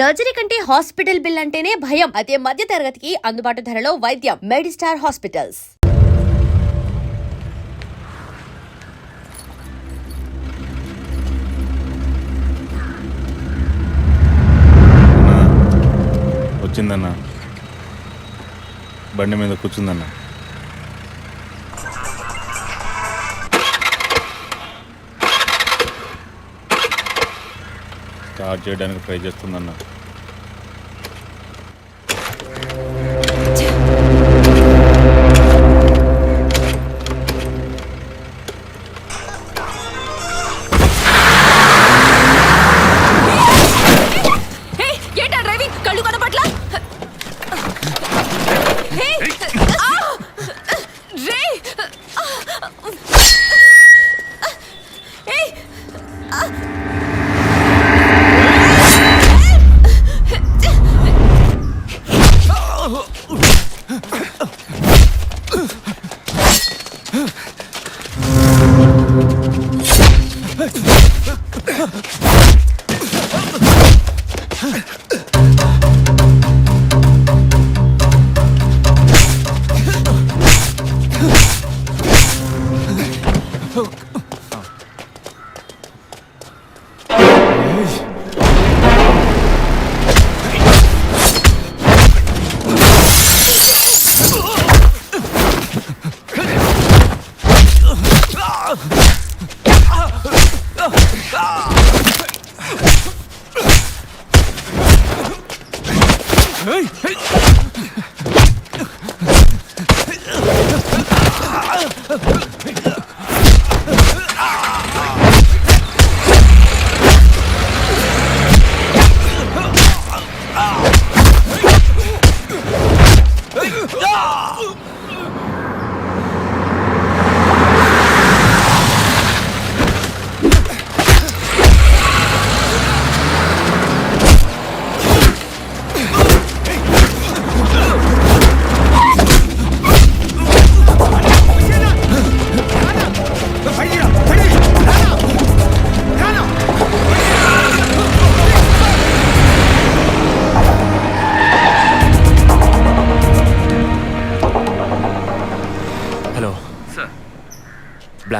Surgery కంటే hospital bill అంటేనే భయం. అదే మధ్య తరగతికి అందుబాటు ధరలో వైద్యం. Medistar hospitals. వచ్చిందన్న. బండి మీద కూర్చుందన్న. స్టార్ట్ చేయడానికి ట్రై చేస్తుందన్నా. హే ఆ!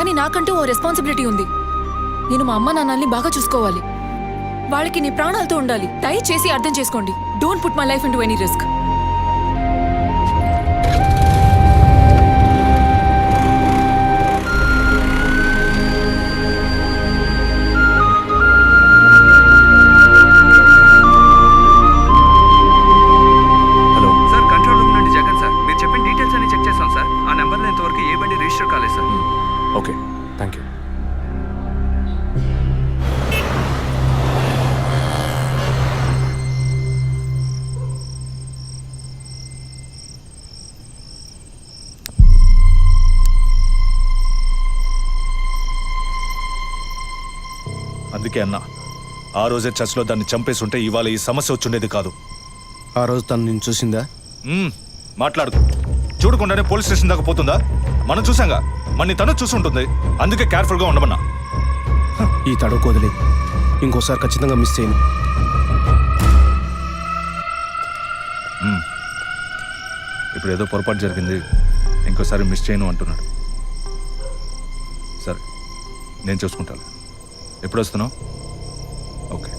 కానీ నాకంటూ ఓ రెస్పాన్సిబిలిటీ ఉంది. నేను మా అమ్మ నాన్నల్ని బాగా చూసుకోవాలి. వాళ్ళకి నీ ప్రాణాలతో ఉండాలి. దయచేసి అర్థం చేసుకోండి. Don't put my life in any risk అందుకే అన్న. ఆ రోజే చర్చ్లో దాన్ని చంపేసి ఉంటే ఇవాళ ఈ సమస్య వచ్చుండేది కాదు. ఆ రోజు తను నేను చూసిందా? మ్మ్, మాట్లాడుకు చూడకుండానే పోలీస్ స్టేషన్ దాకా పోతుందా? మనం చూసాంగా మన్ని తను చూసుంటుంది. అందుకే కేర్ఫుల్గా ఉండమన్నా. ఈ తడవ వదిలే. ఇంకోసారి ఖచ్చితంగా మిస్ చేయను. ఇప్పుడు ఏదో పొరపాటు జరిగింది. ఇంకోసారి మిస్ చేయను అంటున్నాడు. సరే నేను చూసుకుంటాను. ఎప్పుడు వస్తున్నావు ఓకే.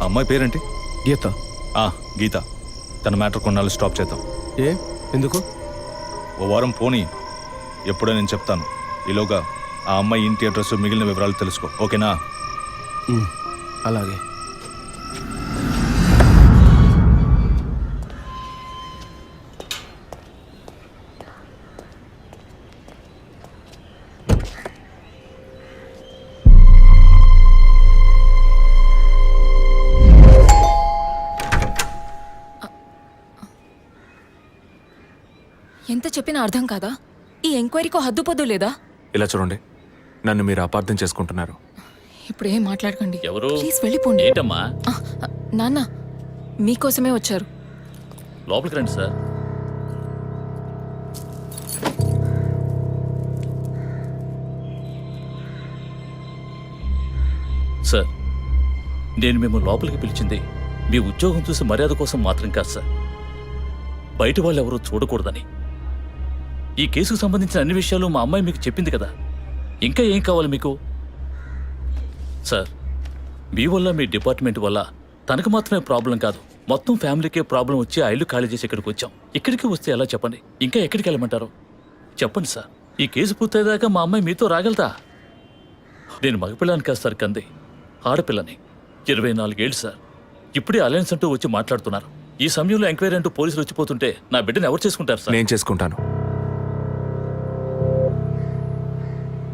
ఆ అమ్మాయి పేరేంటి? గీత. ఆ, గీత. తన మ్యాటర్ కొన్నాళ్ళు స్టాప్ చేద్దాం. ఏ? ఎందుకు? ఓ వారం పోనీ. ఎప్పుడో నేను చెప్తాను. ఈలోగా ఆ అమ్మాయి ఇంటి అడ్రస్ మిగిలిన వివరాలు తెలుసుకో. ఓకేనా? అలాగే. ఎంత చెప్పినా అర్థం కాదా? ఈ ఎంక్వైరీకో హద్దు పొద్దు లేదా? ఇలా చూడండి. నన్ను మీరు అపార్థం చేసుకుంటున్నారు. ఇప్పుడు ఏం మాట్లాడకండి. ఎవరు? ప్లీజ్ వెళ్ళిపోండి. ఏంటమ్మా? ఆ, ఆ, నాన్న మీకోసమే వచ్చారు. లోపలికి రండి సార్. సార్ నేను మిమ్మల్ని లోపలికి పిలిచింది మీ ఉద్యోగం చూసి మర్యాద కోసం మాత్రం కాదు సార్. బయట వాళ్ళు ఎవరూ చూడకూడదని. ఈ కేసుకు సంబంధించిన అన్ని విషయాలు మా అమ్మాయి మీకు చెప్పింది కదా. ఇంకా ఏం కావాలి మీకు? సార్ మీ వల్ల మీ డిపార్ట్మెంట్ వల్ల తనకు మాత్రమే ప్రాబ్లం కాదు. మొత్తం ఫ్యామిలీకే ప్రాబ్లం వచ్చి ఆ ఇల్లు ఖాళీ చేసి ఇక్కడికి వచ్చాం. ఇక్కడికి వస్తే ఎలా చెప్పండి? ఇంకా ఎక్కడికి వెళ్ళమంటారు? చెప్పండి సార్. ఈ కేసు పూర్తయ్యేదాకా మా అమ్మాయి మీతో రాగలదా? నేను మగపిల్లని కాదు సార్ కంది. ఆడపిల్లని. ఇరవై నాలుగేళ్ళు సార్. ఇప్పుడే అలయన్స్ అంటూ వచ్చి మాట్లాడుతున్నారు. ఈ సమయంలో ఎంక్వైరీ అంటూ పోలీసులు వచ్చిపోతుంటే నా బిడ్డను ఎవరు చేసుకుంటారు సార్? నేను చేసుకుంటాను.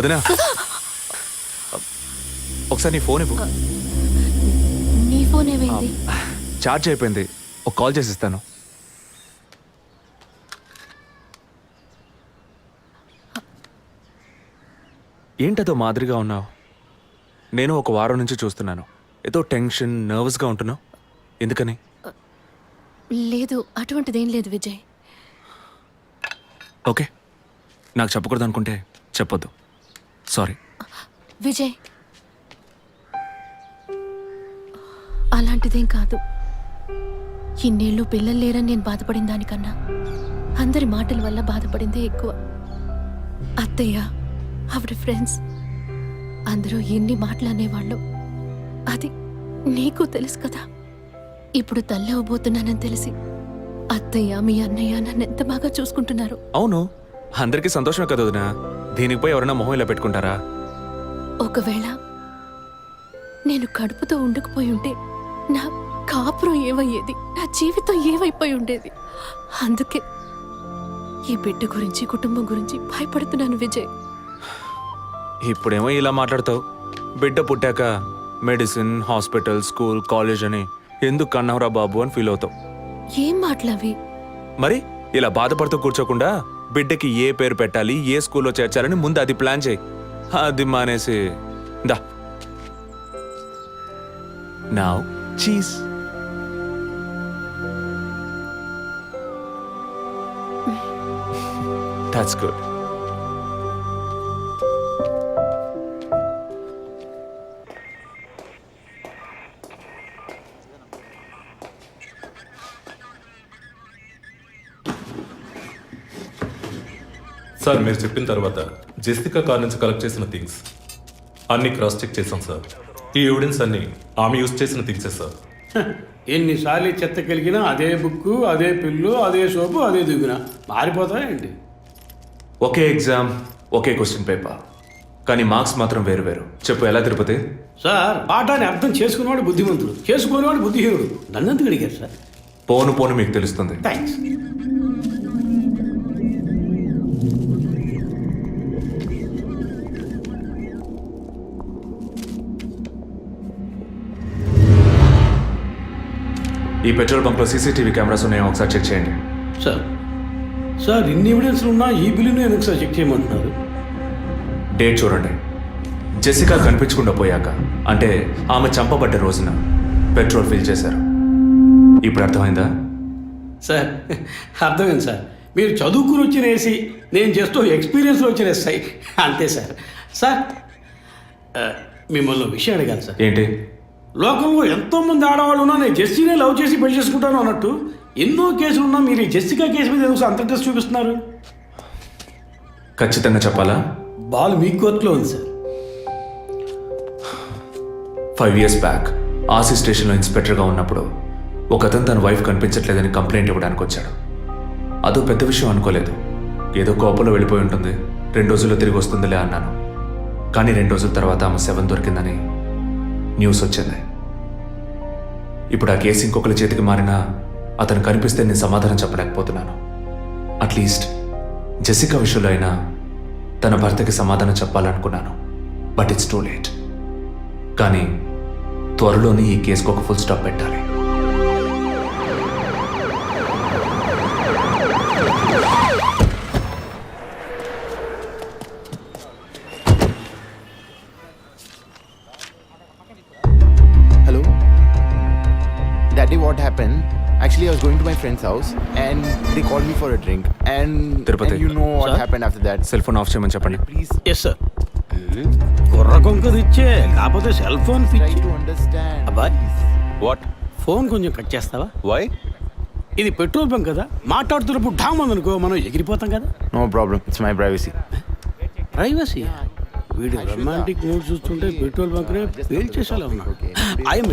వదినా. ఒకసారి నీ ఫోన్ ఇవ్వు. నీ ఫోన్ ఏమైంది? ఛార్జ్ అయిపోయింది. ఒక కాల్ చేసి ఇస్తాను ఏంటదో మాదిరిగా ఉన్నావు. నేను ఒక వారం నుంచి చూస్తున్నాను. ఏదో టెన్షన్ నర్వస్గా ఉంటున్నావు. ఎందుకని? లేదు అటువంటిదేం లేదు విజయ్. ఓకే. నాకు చెప్పకూడదు అనుకుంటే చెప్పొద్దు. సారీ. విజయ్. అలాంటిదేం కాదు. ఇన్నేళ్ళు పిల్లలు లేరని నేను బాధపడిన దానికన్నా అందరి మాటల వల్ల బాధపడిందే ఎక్కువ. అత్తయ్య ఆవిడ ఫ్రెండ్స్ అందరూ ఎన్ని మాటలు అనేవాళ్ళు. అది నీకు తెలుసు కదా. ఇప్పుడు తల్లి అవ్వబోతున్నానని తెలిసి అత్తయ్య మీ అన్నయ్య నన్ను ఎంత బాగా చూసుకుంటున్నారు. అవును. అందరికీ సంతోషమే కదా దీనికి పోయి ఎవరైనా మొహం ఇలా పెట్టుకుంటారా? ఒకవేళ నేను కడుపుతో ఉండకపోయి ఉంటే నా కాపురం ఏమయ్యేది? నా జీవితం ఏమైపోయి ఉండేది? అందుకే ఈ బిడ్డ గురించి కుటుంబం గురించి భయపడుతున్నాను విజయ్. ఇప్పుడేమో ఇలా మాట్లాడతావు. బిడ్డ పుట్టాక మెడిసిన్ హాస్పిటల్ స్కూల్ కాలేజ్ అని ఎందుకు కన్నావురా బాబు అని ఫీల్ అవుతావు. ఏం మాటలవి? మరి ఇలా బాధపడుతూ కూర్చోకుండా బిడ్డకి ఏ పేరు పెట్టాలి ఏ స్కూల్లో చేర్చాలని ముందు అది ప్లాన్ చేయి. అది మానేసి దా. నా చీజ్ దాట్స్ గుడ్ సార్ మీరు చెప్పిన తర్వాత జెస్టికా కార్ నుంచి కలెక్ట్ చేసిన థింగ్స్ అన్ని క్రాస్ చెక్ చేశాం సార్. ఈ ఎవిడెన్స్ అన్ని ఆమె యూజ్ చేసిన థింగ్సే సార్. ఎన్నిసార్లు చెత్త కలిగినా అదే బుక్కు అదే పిల్లు అదే సోపు అదే దిగున? మారిపోతాయండి ఒకే ఎగ్జామ్ ఒకే క్వశ్చన్ పేపర్ కానీ మార్క్స్ మాత్రం వేరు వేరు. చెప్పు ఎలా తిరుపతి? సార్ పాఠాన్ని అర్థం చేసుకునేవాడు బుద్ధిమంతుడు చేసుకునేవాడు బుద్ధిహీనుడు. నన్నెందుకు అడిగారు సార్? పోను పోను మీకు తెలుస్తుంది. థ్యాంక్స్ ఈ పెట్రోల్ బంక్లో సీసీటీవీ కెమెరాస్ ఉన్నాయో ఒకసారి చెక్ చేయండి. సార్ సార్ ఇన్ని ఎవిడెన్స్లు ఉన్నా ఈ బిల్లును ఎందుకు సార్ చెక్ చేయమంటున్నారు? డేట్ చూడండి. జెసికా కనిపించకుండా పోయాక అంటే ఆమె చంపబడ్డ రోజున పెట్రోల్ ఫిల్ చేశారు. ఇప్పుడు అర్థమైందా? సార్ అర్థమైంది సార్. మీరు చదువుకుని వచ్చిన ఏసీ నేను జస్ట్ ఎక్స్పీరియన్స్లో వచ్చిన ఎస్ఐ అంతే సార్. సార్ మిమ్మల్ని విషయం అడిగాను సార్. ఏంటి? లోకంలో ఎంతో మంది ఆడవాళ్ళు ఉన్నా నేను జెస్సీనే లవ్ చేసి పెళ్ళి చేసుకుంటాను అన్నట్టు ఎన్నో కేసులు ఉన్నా మీరు ఈ జెస్సికా కేసు మీద ఎందుకు అంత ఇంట్రెస్ట్ చూపిస్తున్నారు? ఖచ్చితంగా చెప్పాలా? బాల్ మీ కోర్టులో ఉంది సార్. ఫైవ్ ఇయర్స్ బ్యాక్ ఆసి స్టేషన్లో ఇన్స్పెక్టర్గా ఉన్నప్పుడు ఒకతను తన వైఫ్ కనిపించట్లేదని కంప్లైంట్ ఇవ్వడానికి వచ్చాడు. అదో పెద్ద విషయం అనుకోలేదు. ఏదో కోపంలో వెళ్ళిపోయి ఉంటుంది. రెండు రోజుల్లో తిరిగి వస్తుందిలే అన్నాను. కానీ రెండు రోజుల తర్వాత ఆమె సెవెన్ దొరికిందని న్యూస్ వచ్చింది. ఇప్పుడు ఆ కేసు ఇంకొకరి చేతికి మారినా అతను కనిపిస్తే నేను సమాధానం చెప్పలేకపోతున్నాను. అట్లీస్ట్ జెసికా విషయంలో అయినా తన భర్తకి సమాధానం చెప్పాలనుకున్నాను. బట్ ఇట్స్ టూ లేట్ కానీ త్వరలోనే ఈ కేసుకు ఒక ఫుల్ స్టాప్ పెట్టాలి. What happened? Actually, I was going to my friend's house and they called me for a drink. And, Tirupati. and you know what Sir? happened after that. Cell phone off చేయమని చెప్పండి Please yes sir కుర్ర కొంకది ఇచ్చే కాకపోతే cell phone try పిచ్చి to understand. అబ్బాయ్ what phone కొంచెం cut చేస్తావా వై ఇది పెట్రోల్ బంక్ కదా మాట్లాడుతున్నప్పుడు ఢామ్ అనుకో మనం ఎగిరిపోతాం కదా No problem. It's my privacy. Privacy వీడి రొమాంటిక్ మూడ్ చూస్తుంటే పెట్రోల్ బంక్ నే పేల్చేసేలా ఉన్నాడు ఐఎమ్?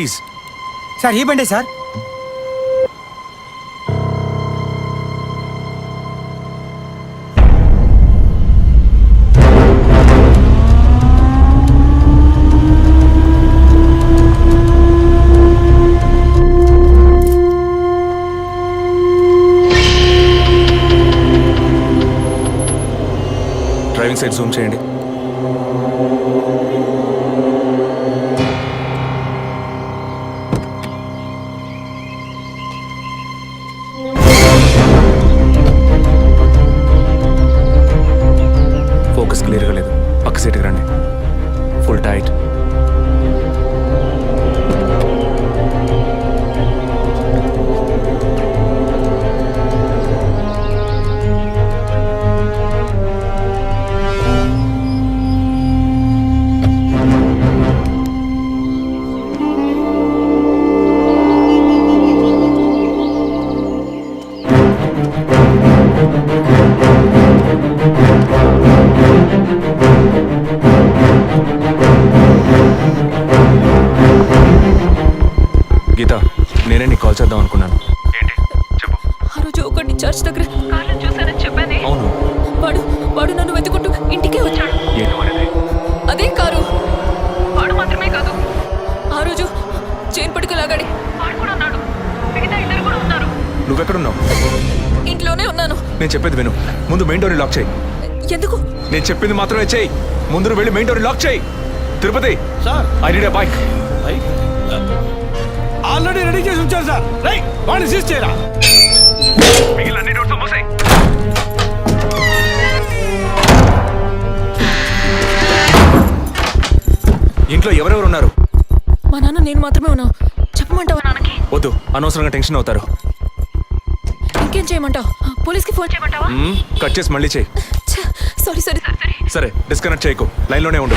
ఫ్రీజ్ సార్ ఈ బండే సార్. డ్రైవింగ్ సైడ్ జూమ్ చేయండి. విను. ముందు మెయిన్ డోర్ లాక్ చేయి. ఎందుకు? నేను చెప్పింది మాత్రమే చేయి. ముందు వెళ్ళి మెయిన్ డోర్ లాక్ చేయి. Tirupati. Sir. I need bike? Already ready చేసి ఉంచారు సార్. రై వాడిని సీజ్ చేయరా? ఇంట్లో ఎవరెవరు ఉన్నారు? మా నాన్న నేను మాత్రమే ఉన్నావు చెప్పమంటావా నాన్నకి? వద్దు అనవసరంగా టెన్షన్ అవుతారు. ఇంకేం చేయమంటావు? పోలీస్కి ఫోన్ చేయమంటావా? మ్మ్, కట్ చేసి మళ్ళీ చేయి. Sorry sorry sorry. సరే డిస్కనెక్ట్ చేయకు. లైన్లోనే ఉండు.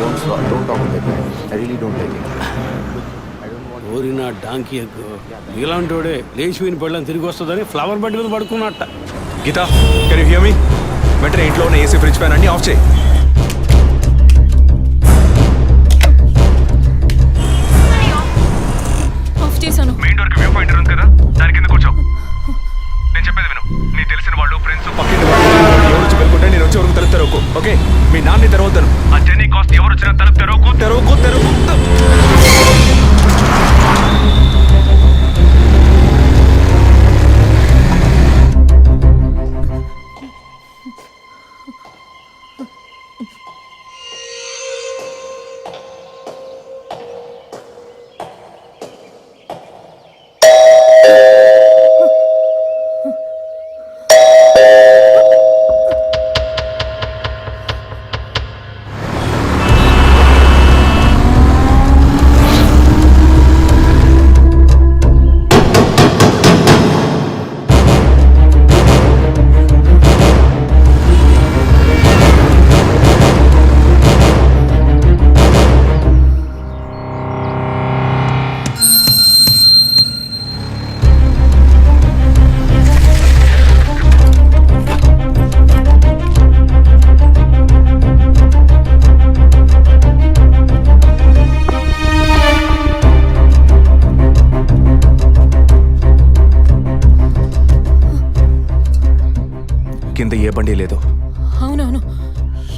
Don't stop. Don't talk to that. Guy. I really don't like it. ఓరిన డాంకీ ఎగ్గు ఇలాంటోడే లేచిపోయిన పెళ్ళని తిరిగి వస్తుందని ఫ్లవర్ బెడ్ మీద పడుకున్నట్ట. Geetha can you hear me వెంటనే ఇంట్లో ఉన్న ఏసీ ఫ్రిడ్జ్ ఫ్యాన్ అన్ని ఆఫ్ చేయి.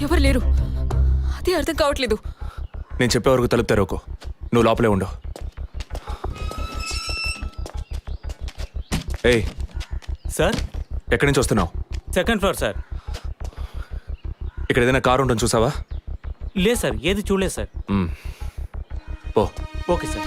ఎవరు లేరు? అదే అర్థం కావట్లేదు. నేను చెప్పే వరకు తలుపు తెరవకు నువ్వు లోపలే ఉండు. ఏయ్ సార్? ఎక్కడి నుంచి వస్తున్నావు? Second floor sir. ఇక్కడ ఏదైనా కారు ఉంటుంది చూసావా? లేదు సార్. ఏది చూడలేదు సార్. పో. Okay sir.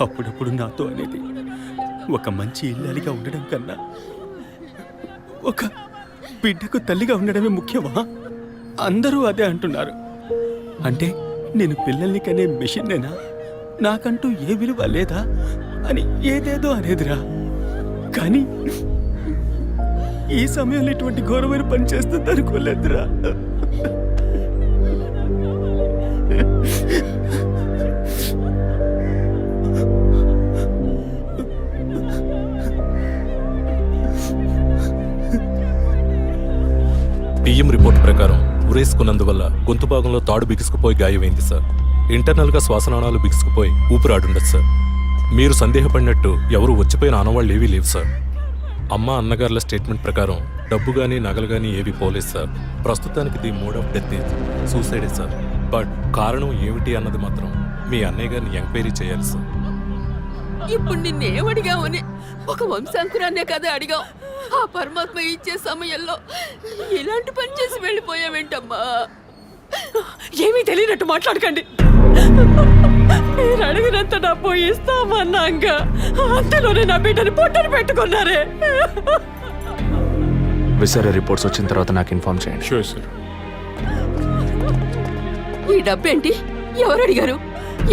అప్పుడప్పుడు నాతో అనేది ఒక మంచి ఇల్లాలిగా ఉండడం కన్నా ఒక బిడ్డకు తల్లిగా ఉండడమే ముఖ్యమా? అందరూ అదే అంటున్నారు. అంటే నేను పిల్లల్ని కనే మిషన్నేనా? నాకంటూ ఏ విలువ లేదా అని ఏదేదో అనేదిరా. కానీ ఈ సమయంలో ఇటువంటి ఘోరమైన పని చేస్తుంది అనుకోలేదురా ఊరేసుకున్నందువల్ల గొంతు భాగంలో తాడు బిగుసుకుపోయి గాయమైంది సార్. ఇంటర్నల్గా శ్వాసనాళాలు బిగుసుకుపోయి ఊపిరాడుండదు సార్. మీరు సందేహపడినట్టు ఎవరు వచ్చిపోయిన ఆనవాళ్ళు ఏవీ లేవు సార్. అమ్మ అన్నగారుల స్టేట్మెంట్ ప్రకారం డబ్బు కానీ నగలు కానీ ఏవి పోలేదు సార్. ప్రస్తుతానికి the mode of death is సూసైడే sir. But కారణం ఏమిటి అన్నది మాత్రం మీ అన్నయ్య గారిని ఎంక్వైరీ చేయాలి సార్. ఇప్పుడు నిన్నేమడిగామని ఒక వంశాంకురాన్నే కదా అడిగావు. ఆ పరమాత్మ ఇచ్చే సమయంలో ఇలాంటి పని చేసి వెళ్ళిపోయావేంటమ్మా? ఏమీ తెలియనట్టు మాట్లాడకండి. మీరు అడిగినంత డబ్బు ఇస్తామన్నాక అంతలోనే నా బిడ్డని పొట్టని పెట్టుకున్నారే. విసరే రిపోర్ట్స్ వచ్చిన తర్వాత నాకు ఇన్ఫార్మ్ చేయండి. షూర్ సార్ ఈ డబ్బేంటి? ఎవరు అడిగారు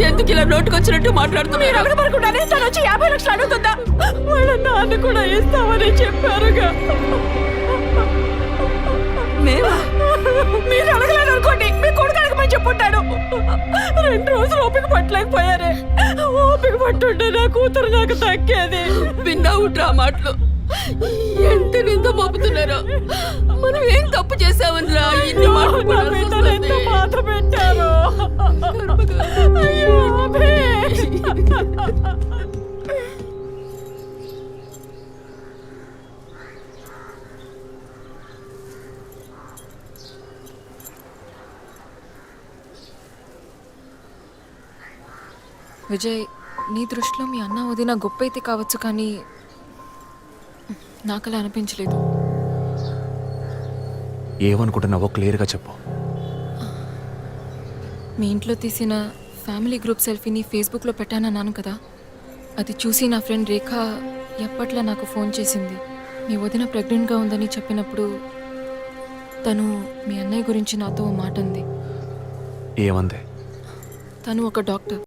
ఎందుకు ఇలా నోటుకొచ్చినట్టు మాట్లాడుతున్నారు మీరు తను వచ్చి యాభై లక్షలు అడుగుతుందా? వాళ్ళ నాన్న కూడా ఇస్తామని చెప్పారుగా. మేమా? మీరు అడగలేదు అనుకోండి మీ కొడుకు అడగమని రెండు రోజులు ఓపిక పట్టలేకపోయారే. ఓపిక పట్టుంటే నా కూతురు నాకు దక్కేది విన్నావుట్రా మాటలు. ఎంత నింద మోపుతున్నారో. మనం ఏం తప్పు చేసామని రా ఇన్ని మాటలు నా పడాల్సి బిడ్డను ఎంత వస్తుంది. బాధ పెట్టారు. అయ్యో అభి. విజయ్ నీ దృష్టిలో మీ అన్న వదిన గొప్ప అయితే కావచ్చు కానీ నాకు అలా అనిపించలేదు. ఏమనుకుంటున్నావో క్లియర్గా చెప్పు. మీ ఇంట్లో తీసిన ఫ్యామిలీ గ్రూప్ సెల్ఫీని ఫేస్బుక్లో పెట్టానన్నాను కదా. అది చూసి నా ఫ్రెండ్ రేఖ ఎప్పట్లా నాకు ఫోన్ చేసింది. మీ వదిన ప్రెగ్నెంట్గా ఉందని చెప్పినప్పుడు తను మీ అన్నయ్య గురించి నాతో మాట అంది ఏమంది? తను ఒక డాక్టర్.